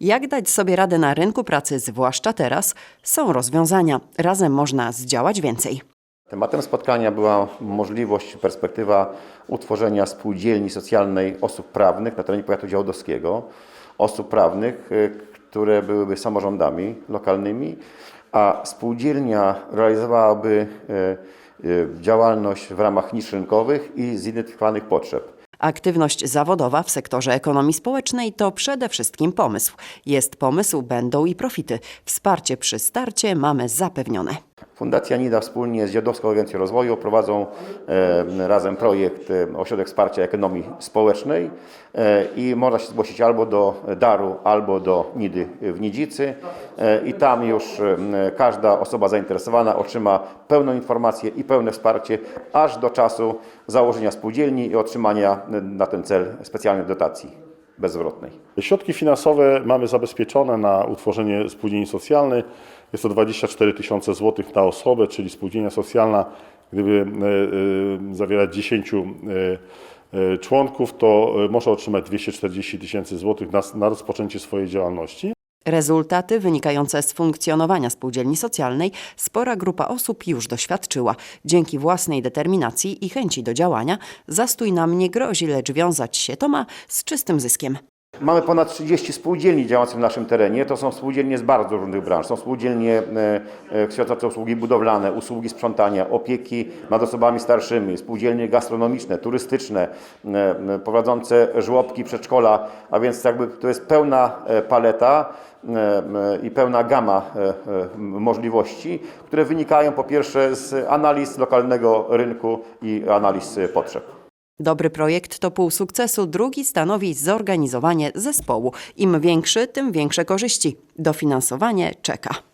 Jak dać sobie radę na rynku pracy, zwłaszcza teraz, są rozwiązania. Razem można zdziałać więcej. Tematem spotkania była możliwość, perspektywa utworzenia spółdzielni socjalnej osób prawnych na terenie powiatu działdowskiego. Osób prawnych, y, które byłyby samorządami lokalnymi, a spółdzielnia realizowałaby y, y, działalność w ramach nisz rynkowych i zidentyfikowanych potrzeb. Aktywność zawodowa w sektorze ekonomii społecznej to przede wszystkim pomysł. Jest pomysł, będą i profity. Wsparcie przy starcie mamy zapewnione. Fundacja NIDA wspólnie z Dziadowską Agencją Rozwoju prowadzą e, razem projekt e, Ośrodek Wsparcia Ekonomii Społecznej e, i można się zgłosić albo do Daru, albo do NIDY w Nidzicy e, i tam już e, każda osoba zainteresowana otrzyma pełną informację i pełne wsparcie aż do czasu założenia spółdzielni i otrzymania e, na ten cel specjalnej dotacji Środki finansowe mamy zabezpieczone na utworzenie spółdzielni socjalnej. Jest to 24 tysiące złotych na osobę, czyli spółdzielnia socjalna, gdyby e, e, zawierać 10 e, członków, to może otrzymać 240 tysięcy złotych na, na rozpoczęcie swojej działalności. Rezultaty wynikające z funkcjonowania spółdzielni socjalnej spora grupa osób już doświadczyła. Dzięki własnej determinacji i chęci do działania zastój nam nie grozi, lecz wiązać się to ma z czystym zyskiem. Mamy ponad 30 spółdzielni działających w naszym terenie. To są spółdzielnie z bardzo różnych branż. Są spółdzielnie e, e, świadczące usługi budowlane, usługi sprzątania, opieki nad osobami starszymi, spółdzielnie gastronomiczne, turystyczne, e, prowadzące żłobki, przedszkola, a więc jakby to jest pełna paleta i pełna gama możliwości, które wynikają po pierwsze z analiz lokalnego rynku i analiz potrzeb. Dobry projekt to pół sukcesu, drugi stanowi zorganizowanie zespołu. Im większy, tym większe korzyści. Dofinansowanie czeka.